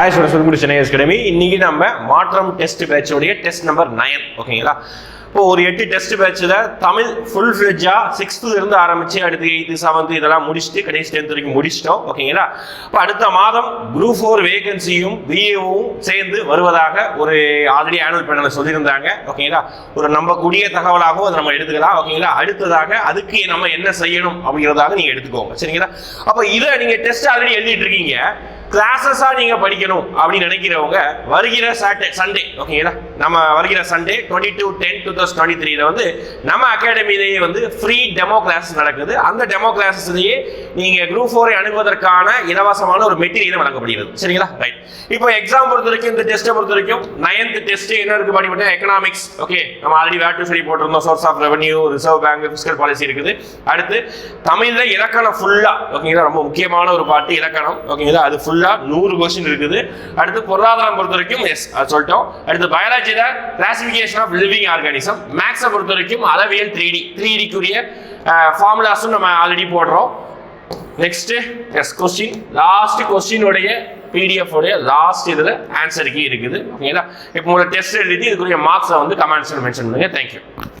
Hi students welcome to Chennai academy இன்னைக்கு நம்ம மாற்றம் டெஸ்ட் பேட்சோடைய டெஸ்ட் நம்பர் நயன் ஓகேங்களா இப்போ ஒரு எட்டு டெஸ்ட் பேட்சில் தமிழ் ஃபுல் ஃப்ளெஜ்ஜா சிக்ஸ்த்துல இருந்து ஆரம்பிச்சு அடுத்து எயித்து செவன்த் இதெல்லாம் முடிச்சுட்டு கடைசி டென்த் வரைக்கும் முடிச்சிட்டோம் ஓகேங்களா இப்போ அடுத்த மாதம் குரூப் ஃபோர் வேகன்சியும் பிஏவும் சேர்ந்து வருவதாக ஒரு ஆல்ரெடி ஆனுவல் பேனல் சொல்லியிருந்தாங்க ஓகேங்களா ஒரு நம்பக்கூடிய தகவலாகவும் அதை நம்ம எடுத்துக்கலாம் ஓகேங்களா அடுத்ததாக அதுக்கு நம்ம என்ன செய்யணும் அப்படிங்கிறதாக நீங்கள் எடுத்துக்கோங்க சரிங்களா? அப்போ இதை நீங்கள் டெஸ்ட் ஆல்ரெடி எழுதிட்டு இருக்கீங்க. கிளாஸஸாக நீங்கள் படிக்கணும் அப்படின்னு நினைக்கிறவங்க வருகிற சாட்டர்டே சண்டே ஓகேங்களா நம்ம வருகிற Sunday twenty two ten two thousand twenty த்ரீல வந்து நம்ம அகாடமிலேயே வந்து ஃப்ரீ டெமோ கிளாஸஸ் நடக்குது. அந்த டெமோ கிளாஸஸ்லேயே நீங்கள் குரூப் ஃபோரை அணுகுவதற்கான இலவசமான ஒரு மெட்டீரியல் வழங்கப்படுகிறது. சரிங்களா? ரைட் இப்போ எக்ஸாம் பொறுத்த வரைக்கும் இந்த டெஸ்ட்டை பொறுத்த வரைக்கும் நைன்த் டெஸ்ட் என்ன இருக்கு படிப்பட்ட? எக்கனாமிக்ஸ் ஓகே நம்ம ஆல்ரெடி வேட்டு சொல்லி போட்டிருந்தோம். Source of revenue reserve bank fiscal policy இருக்குது. அடுத்து தமிழில் இலக்கணம் ஃபுல்லாக ஓகேங்களா ரொம்ப முக்கியமான ஒரு பாட்டு இலக்கணம் ஓகேங்களா அது ஃபுல் ஃபுல்லா நூறு கொஸ்டின் இருக்குது. அடுத்து பொருளாதாரம் பொறுத்த வரைக்கும் எஸ் அது சொல்லிட்டோம். அடுத்து பயாலஜியில கிளாசிபிகேஷன் ஆஃப் லிவிங் ஆர்கானிசம் மேக்ஸை பொறுத்த வரைக்கும் அளவியல் த்ரீ டி த்ரீ டிக்குரிய ஃபார்முலாஸும் நம்ம ஆல்ரெடி போடுறோம். நெக்ஸ்ட் எஸ் கொஸ்டின் லாஸ்ட் கொஸ்டினுடைய பிடிஎஃப் உடைய லாஸ்ட் இதுல ஆன்சருக்கு இருக்குது. ஓகேங்களா? இப்போ உங்களோட டெஸ்ட் எழுதி இதுக்குரிய மார்க்ஸை வந்து கமெண்ட்ஸ்ல மென்ஷன் பண்ணுங்க. தேங்க்யூ